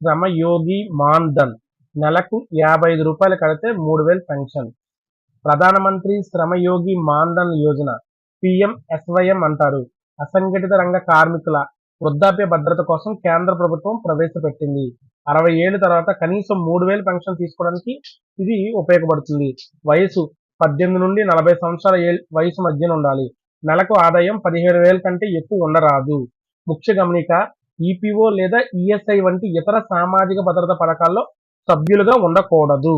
శ్రమయోగి మాన్ధన్. నెలకు యాభై ఐదు రూపాయలు కడితే మూడు వేలు పెన్షన్. ప్రధానమంత్రి శ్రమయోగి మాన్ధన్ యోజన. పిఎంఎస్వైఎం అంటారు. అసంఘటిత రంగ కార్మికుల వృద్ధాప్య భద్రత కోసం కేంద్ర ప్రభుత్వం ప్రవేశపెట్టింది. అరవై ఏళ్ళ తర్వాత కనీసం మూడు వేలు పెన్షన్ తీసుకోవడానికి ఇది ఉపయోగపడుతుంది. వయసు పద్దెనిమిది నుండి నలభై సంవత్సరాల వయసు మధ్యన ఉండాలి. నెలకు ఆదాయం పదిహేడు వేల కంటే ఎక్కువ ఉండరాదు. ముఖ్య గమనిక ఈపీఓ లేదా ఈఎస్ఐ వంటి ఇతర సామాజిక భద్రత పథకాల్లో సభ్యులుగా ఉండకూడదు.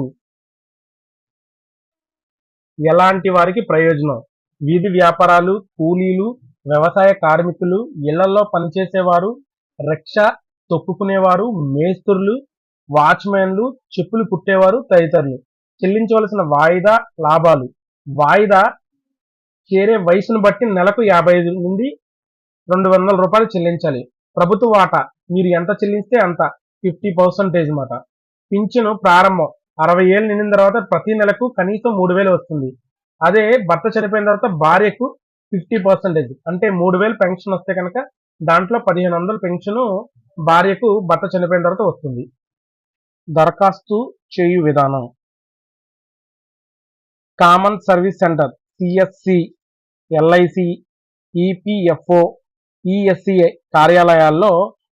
ఎలాంటి వారికి ప్రయోజనం? వీధి వ్యాపారాలు కూలీలు వ్యవసాయ కార్మికులు ఇళ్ళలో పనిచేసేవారు రిక్షా తొక్కుకునేవారు మేస్త్రులు వాచ్మెన్లు చెప్పులు కుట్టేవారు తదితరులు. చెల్లించవలసిన వాయిదా లాభాలు. వాయిదా చేరే వయసును బట్టి నెలకు యాభై ఐదు నుండి రెండు వందల రూపాయలు చెల్లించాలి. ప్రభుత్వ వాటా మీరు ఎంత చెల్లిస్తే అంత ఫిఫ్టీ పర్సెంటేజ్ మాట. పింఛను ప్రారంభం అరవై ఏళ్ళు నిండిన తర్వాత ప్రతి నెలకు కనీసం మూడు వేలు వస్తుంది. అదే భర్త చనిపోయిన తర్వాత భార్యకు ఫిఫ్టీ పర్సెంటేజ్ అంటే మూడు వేలు పెన్షన్ వస్తే కనుక దాంట్లో పదిహేను వందల పెన్షన్ భార్యకు భర్త చనిపోయిన తర్వాత వస్తుంది. దరఖాస్తు చేయు విధానం. Common service centre CSC LIC EPFO ESC కార్యాలయాల్లో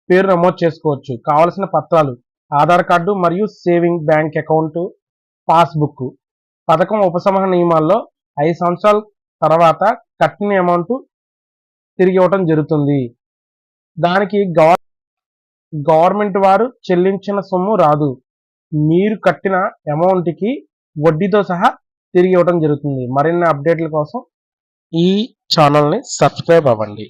పేరు నమోదు చేసుకోవచ్చు. కావలసిన పత్రాలు ఆధార్ కార్డు మరియు సేవింగ్ బ్యాంక్ అకౌంట్ పాస్బుక్. పథకం ఉపశమన నియమాల్లో ఐదు సంవత్సరాల తర్వాత కట్టిన అమౌంట్ తిరిగి ఇవ్వటం జరుగుతుంది. దానికి గవర్ గవర్నమెంట్ వారు చెల్లించిన సొమ్ము రాదు. మీరు కట్టిన అమౌంట్కి వడ్డీతో సహా తిరిగి ఇవ్వడం జరుగుతుంది. మరిన్ని అప్డేట్ల కోసం ఈ ఛానల్ని సబ్స్క్రైబ్ అవ్వండి.